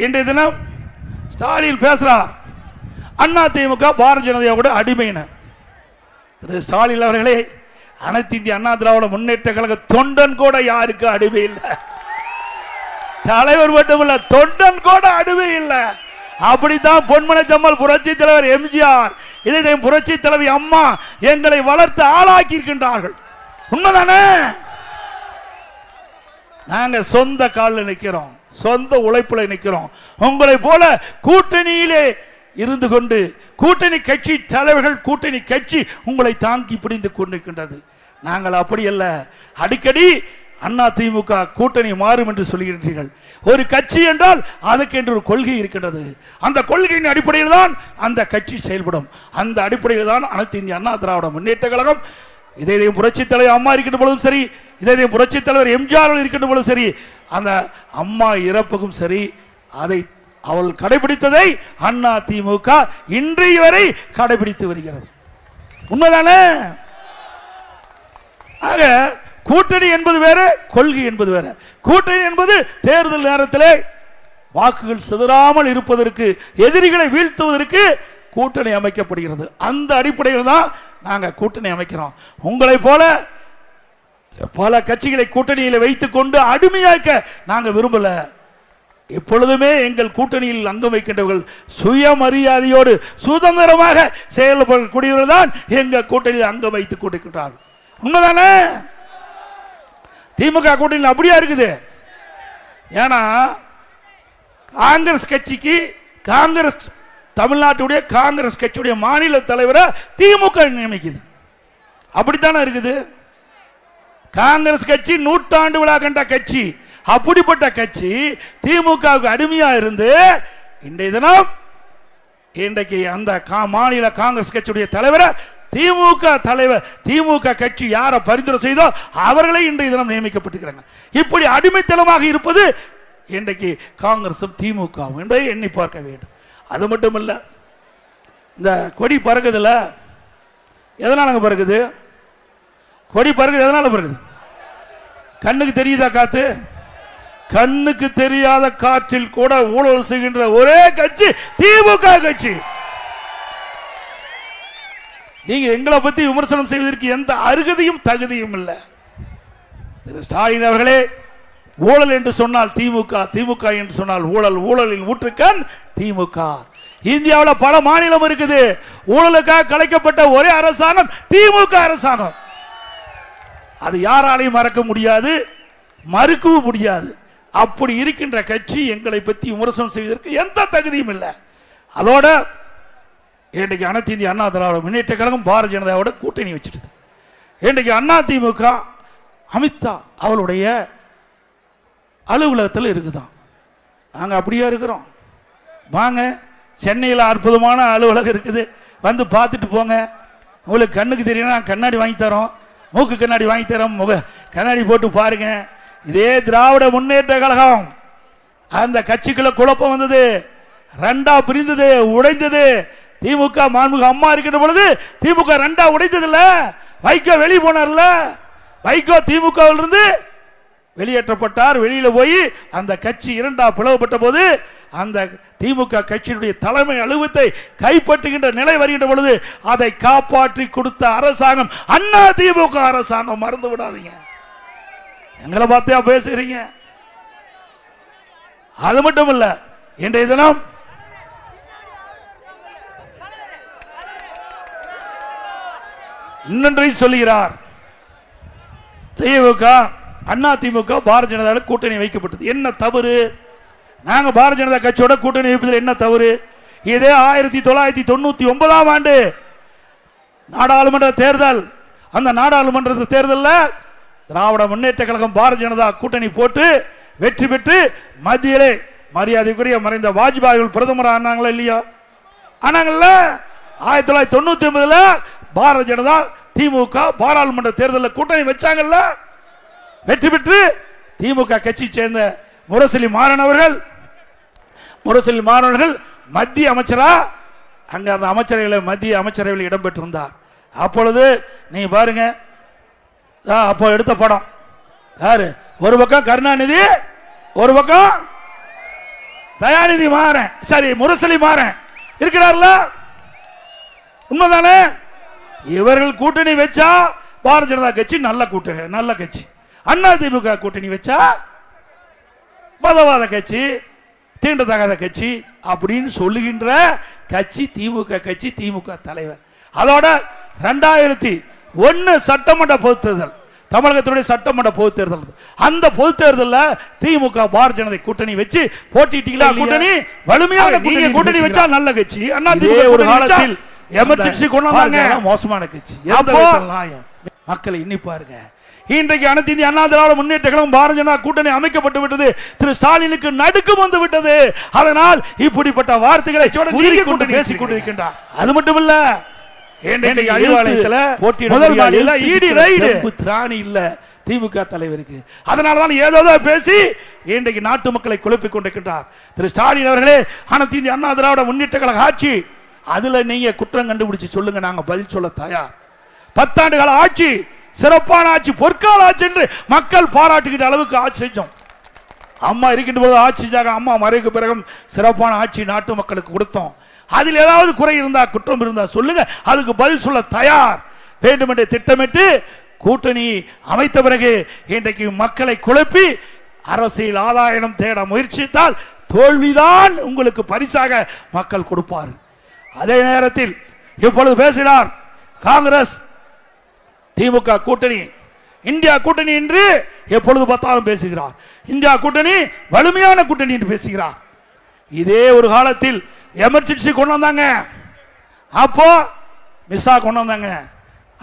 இன்றைய தினம் ஸ்டாலின் பேசுகிறார் அண்ணா திமுக பாரதிய ஜனதாவோட அடிமைன்னு திரு ஸ்டாலின் அவர்களே அனைத்து இந்திய அண்ணா திராவிட முன்னேற்ற கழக தொண்டன் கூட யாருக்கு அடிமை இல்லை? தலைவர் மட்டுமல்ல தொண்டன் கூட அடிமை இல்லை. அப்படித்தான் பொன்மன ஜம்மல் புரட்சி தலைவர் எம்ஜிஆர் இதை புரட்சி தலைவி அம்மா எங்களை வளர்த்து ஆளாக்கி இருக்கின்றார்கள் உண்மைதானே? நாங்க சொந்த காலில் நிற்கிறோம் சொந்த உழைப்பில் நிற்கிறோம். உங்களை போல கூட்டணியிலே இருந்து கொண்டு கூட்டணி கட்சி தலைவர்கள் கூட்டணி கட்சி உங்களை தாங்கி பிடிந்து கொண்டிருக்கின்றது. நாங்கள் அப்படி அல்ல. அடிக்கடி அண்ணா திமுக கூட்டணி மாறும் என்று சொல்கிறீர்கள் ஒரு கட்சி என்றால் அதுக்கு என்று ஒரு கொள்கை இருக்கின்றது. அந்த கொள்கையின் அடிப்படையில் தான் அந்த கட்சி செயல்படும். அந்த அடிப்படையில் தான் அனைத்து இந்திய அண்ணா திராவிட முன்னேற்ற கழகம் இதே இதே புரட்சி தலைவர் அம்மா இருக்கின்ற பொழுதும் சரி இதே இதே புரட்சி தலைவர் எம்ஜிஆர் இருக்கின்ற பொழுதும் சரி அந்த அம்மா இறப்புக்கும் சரி அதை அவள் கடைபிடித்ததை அண்ணா திமுக இன்றைய வரை கடைபிடித்து வருகிறது. உண்மைதானே? ஆக கூட்டணி என்பது வேற கொள்கை என்பது வேற. கூட்டணி என்பது தேர்தல் நேரத்திலே வாக்குகள் சிதறாமல் இருப்பதற்கு எதிரிகளை வீழ்த்துவதற்கு கூட்டணி அமைக்கப்படுகிறது. அந்த அடிப்படையில் தான் நாங்கள் கூட்டணி அமைக்கிறோம். உங்களை போல பல கட்சிகளை கூட்டணியில் வைத்துக் கொண்டு அடிமையாக்க நாங்கள் விரும்பல. எப்பொழுதுமே எங்கள் கூட்டணியில் அங்கம் வைக்கின்றவர்கள் சுயமரியாதையோடு சுதந்திரமாக செயல்படக்கூடியவர்கள் தான் எங்கள் கூட்டணியில் அங்கம் வைத்துக் கொண்டிருக்கிறார் உண்மைதானே? திமுக கூட்டணியில் அப்படியா இருக்குது? ஏன்னா காங்கிரஸ் கட்சிக்கு காங்கிரஸ் தமிழ்நாட்டுடைய காங்கிரஸ் கட்சியுடைய மாநில தலைவரை திமுக நியமிக்குது. அப்படித்தானே இருக்குது? காங்கிரஸ் கட்சி நூற்றாண்டு விழா கண்ட கட்சி. அப்படிப்பட்ட கட்சி திமுகவுக்கு அடிமையா இருந்து இன்றைய தினம் இன்றைக்கு அந்த கா- மாநில காங்கிரஸ் கட்சியுடைய தலைவரை திமுக தலைவர் திமுக கட்சி யாரை பரிந்துரை செய்தோ அவர்களே இன்றைய தினம் நியமிக்கப்பட்டிருக்கிறாங்க. இப்படி அடிமைத்தனமாக இருப்பது இன்றைக்கு காங்கிரசும் திமுகவும் என்பதை எண்ணி பார்க்க வேண்டும். அது மட்டும் இல்லை இந்த கொடி பறக்குதுல்ல? எதனாலங்க பறக்குது? கொடி பறக்குது எதனால பறக்குது? கண்ணுக்கு தெரியுதா காத்து? கண்ணுக்கு தெரியாத காற்றில் கூட ஊழல் செய்கின்ற ஒரே கட்சி திமுக கட்சி. நீங்க எங்களை பத்தி விமர்சனம் செய்வதற்கு எந்த அருகதையும் தகுதியும் இல்லை. திரு ஸ்டாலின் அவர்களே ஊழல் என்று சொன்னால் திமுக திமுக என்று சொன்னால் ஊழல் ஊழலில் ஊற்றுக்கண் திமுக. இந்தியாவில் பல மாநிலம் இருக்குது. ஊழலுக்காக கலைக்கப்பட்ட ஒரே அரசாங்கம் திமுக அரசாங்கம். அது யாராலையும் மறக்க முடியாது மறுக்கவும் முடியாது. அப்படி இருக்கின்ற கட்சி எங்களை பற்றி விமர்சனம் செய்வதற்கு எந்த தகுதியும் இல்லை. அதோட இன்றைக்கு அனைத்து இந்திய அண்ணா திராவிட முன்னேற்ற கழகம் பாரதிய ஜனதாவோட கூட்டணி வச்சிருது. இன்றைக்கு அண்ணா திமுக அமித்ஷா அவளுடைய அலுவலகத்தில் இருக்குதான் நாங்கள் அப்படியே இருக்கிறோம். வாங்க சென்னையில் அற்புதமான அலுவலகம் இருக்குது. வந்து பார்த்துட்டு போங்க. உங்களுக்கு கண்ணுக்கு தெரியணும் கண்ணாடி வாங்கி தரோம். மூக்கு கண்ணாடி வாங்கி தரோம். முக கண்ணாடி போட்டு பாருங்க. இதே திராவிட முன்னேற்ற கழகம். அந்த கட்சிக்குள்ள குழப்பம் வந்தது. ரெண்டா பிரிந்தது உடைந்தது. திமுக மாண்புக அம்மா இருக்கின்ற பொழுது திமுக ரெண்டா உடைந்தது இல்ல வைகோ வெளியே போனார்ல. வைகோ திமுகவில் இருந்து வெளியேற்றப்பட்டார் வெளியில போய் அந்த கட்சி இரண்டா பிளவுபட்ட போது அந்த திமுக கட்சியினுடைய தலைமை அலுவலத்தை கைப்பற்றுகின்ற நிலை வருகின்ற பொழுது அதை காப்பாற்றி கொடுத்த அரசாங்கம் அண்ணா திமுக அரசாங்கம் மறந்து விடாதீங்க. எங்களை பார்த்தியா பேசுறீங்க? அது மட்டும் இல்ல இன்றைய தினம் இன்னொன்றையும் சொல்லுகிறார் திமுக அண்ணா திமுக பாரதிய ஜனதா கூட்டணி வைக்கப்பட்டது. என்ன தவறு? நாங்க பாரதிய ஜனதா கட்சியோட கூட்டணி வைப்பதில் என்ன தவறு? இதே ஆயிரத்தி தொள்ளாயிரத்தி தொண்ணூத்தி ஒன்பதாம் ஆண்டு நாடாளுமன்ற தேர்தல். அந்த நாடாளுமன்ற தேர்தலில் திராவிட முன்னேற்ற கழகம் பாரதிய ஜனதா கூட்டணி போட்டு வெற்றி பெற்று மத்தியிலே மரியாதைக்குரிய மறைந்த வாஜ்பாய் அவர்கள் பிரதமர் ஆனாங்களா இல்லையா? ஆனாங்கல்ல ஆயிரத்தி தொள்ளாயிரத்தி தொண்ணூத்தி ஒன்பதுல பாரதிய ஜனதா திமுக பாராளுமன்ற தேர்தலில் கூட்டணி வச்சாங்கல்ல? வெற்றி பெற்று திமுக கட்சி சேர்ந்த முரசொலி மாறன் அவர்கள் முரசொலி மாறவர்கள் மத்திய அமைச்சரா? அங்க அந்த அமைச்சரவையில் மத்திய அமைச்சரவையில் இடம்பெற்றிருந்தார். அப்பொழுது நீ பாருங்க ஆ, அப்போ எடுத்த படம். யாரு? ஒரு பக்கம் கருணாநிதி ஒரு பக்கம் தயாநிதி மாறன். சரி முரசலி மாறன். இருக்கிறார்ல? உண்மைதானே? இவர்கள் கூட்டணி வச்சா பாரதிய ஜனதா கட்சி நல்ல கூட்டணி நல்ல கட்சி. அண்ணா திமுக கூட்டணி வச்சா மதவாத கட்சி தீண்டத்தகாத கட்சி அப்படின்னு சொல்லுகின்ற கட்சி திமுக கட்சி திமுக தலைவர். அதோட ரெண்டாயிரத்தி ஒன்னு சட்டமன்ற பொதுத் தேர்தல் தமிழகத்தினுடைய சட்டமன்ற பொதுத் தேர்தல். அந்த பொதுத் தேர்தலில் திமுக பாரதிய ஜனதா கூட்டணி வச்சு போட்டிட்டீங்களா? கூட்டணி வலிமையான நீங்க கூட்டணி வச்சா நல்ல கட்சி அண்ணா ஒரு காலத்தில் எமர்ஜென்சி கொண்டு வந்தாங்க மோசமான கட்சி. மக்களை எண்ணி பாருங்க இன்றைக்கு அனைத்து இந்திய அண்ணா திராவிட முன்னேற்ற கழகம் பாரதிய ஜனதா கூட்டணி அமைக்கப்பட்டு விட்டது. திரு ஸ்டாலினுக்கு நடுக்கம் வந்து விட்டது. அதனால் இப்படிப்பட்ட வார்த்தைகளை கூட்டணி பேசிக் கொண்டிருக்கின்றார். அது மட்டும் இல்ல இன்றைக்கு அறிவாலயத்துல போட்டியிட முதல் முடியாது. மாடியில எழுத்து இடி சித்திரம், ரைடு தெம்பு திராணி இல்ல திமுக தலைவருக்கு. அதனால தான் ஏதோ பேசி இன்றைக்கு நாட்டு மக்களை குழப்பிக் கொண்டிருக்கின்றார். திரு ஸ்டாலின் அவர்களே அனைத்து இந்திய அண்ணா திராவிட முன்னேற்ற கழக ஆட்சி அதுல நீங்க குற்றம் கண்டுபிடிச்சு சொல்லுங்க நாங்க பதில் சொல்ல தயார். பத்தாண்டு கால ஆட்சி சிறப்பான ஆட்சி பொற்கால ஆட்சி என்று மக்கள் பாராட்டுகின்ற அளவுக்கு ஆட்சி செஞ்சோம். அம்மா இருக்கின்ற போது ஆட்சி செஞ்சாங்க. அம்மா மறைவுக்கு பிறகும் சிறப்பான ஆட்சி நாட்டு மக்களுக்கு கொடுத்தோம். அதில் ஏதாவது குறை இருந்தா குற்றம் இருந்தா சொல்லுங்க. அதுக்கு பதில் சொல்ல தயார். வேண்டுமென்றே திட்டமிட்டு கூட்டணி அமைத்த பிறகு இன்றைக்கு மக்களை குழப்பி அரசியல் ஆதாயம் தேட முயற்சித்தால் தோல்விதான் உங்களுக்கு பரிசாக மக்கள் கொடுப்பார் அதே நேரத்தில் இப்பொழுது பேசினார் காங்கிரஸ் திமுக கூட்டணி இந்தியா கூட்டணி என்று எப்பொழுது பார்த்தாலும் பேசுகிறார். இந்தியா கூட்டணி வலிமையான கூட்டணி என்று பேசுகிறார். இதே ஒரு காலத்தில் எமர்ஜென்சி கொண்டு வந்தாங்க. அப்போ மிஸ்ஸா கொண்டு வந்தாங்க.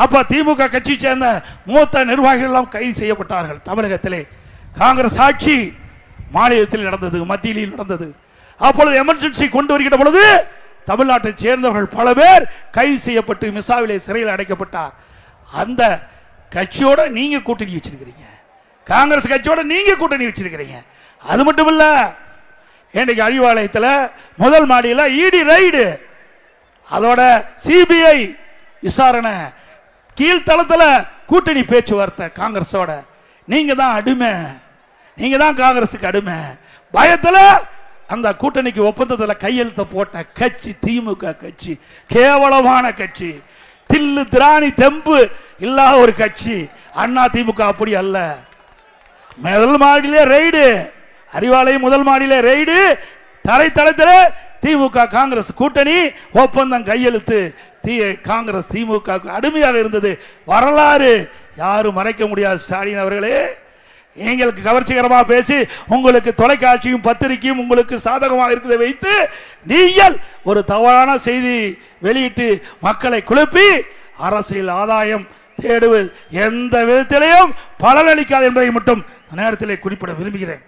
அப்போ திமுக கட்சி சேர்ந்த மூத்த நிர்வாகிகள் எல்லாம் கைது செய்யப்பட்டார்கள் தமிழகத்திலே. காங்கிரஸ் ஆட்சி மாநிலத்தில் நடந்தது மத்தியில் நடந்தது. அப்பொழுது எமர்ஜென்சி கொண்டு வருகின்ற பொழுது தமிழ்நாட்டை சேர்ந்தவர்கள் பல பேர் கைது செய்யப்பட்டு மிசாவிலே சிறையில் அடைக்கப்பட்டார். அந்த கட்சியோட நீங்க கூட்டணி வச்சிருக்கிறீங்க. காங்கிரஸ் கட்சியோட நீங்க கூட்டணி வச்சிருக்கிறீங்க. அது மட்டும் இல்ல இன்னைக்கு அறிவாலயத்தில் முதல் மாடியில் இடி ரைடு அதோட சிபிஐ விசாரணை. கீழ்த்தளத்தில் கூட்டணி பேச்சுவார்த்தை காங்கிரஸோட. நீங்க தான் அடிமை. நீங்க தான் காங்கிரஸுக்கு அடிமை. பயத்தில் அந்த கூட்டணிக்கு ஒப்பந்தத்தில் கையெழுத்த போட்ட கட்சி திமுக கட்சி கேவலமான கட்சி. தில்லு திராணி தெம்பு இல்லாத ஒரு கட்சி. அண்ணா திமுக அப்படி அல்ல. முதல் மாடியிலே ரெய்டு. அறிவாலயம் முதல் மாடியிலே ரெய்டு. தரைத்தளத்தில் திமுக காங்கிரஸ் கூட்டணி. ஒப்பந்தம் கையெழுத்து. தி காங்கிரஸ் திமுக அடிமையாக இருந்தது. வரலாறு யாரும் மறைக்க முடியாது ஸ்டாலின் அவர்களே. எங்களுக்கு கவர்ச்சிகரமாக பேசி உங்களுக்கு தொலைக்காட்சியும் பத்திரிகையும் உங்களுக்கு சாதகமாக இருக்கிறதை வைத்து நீங்கள் ஒரு தவறான செய்தி வெளியிட்டு மக்களை குழப்பி அரசியல் ஆதாயம் தேடுவது எந்த விதத்திலையும் பலனளிக்காது என்பதை மட்டும் நேரத்திலே குறிப்பிட விரும்புகிறேன்.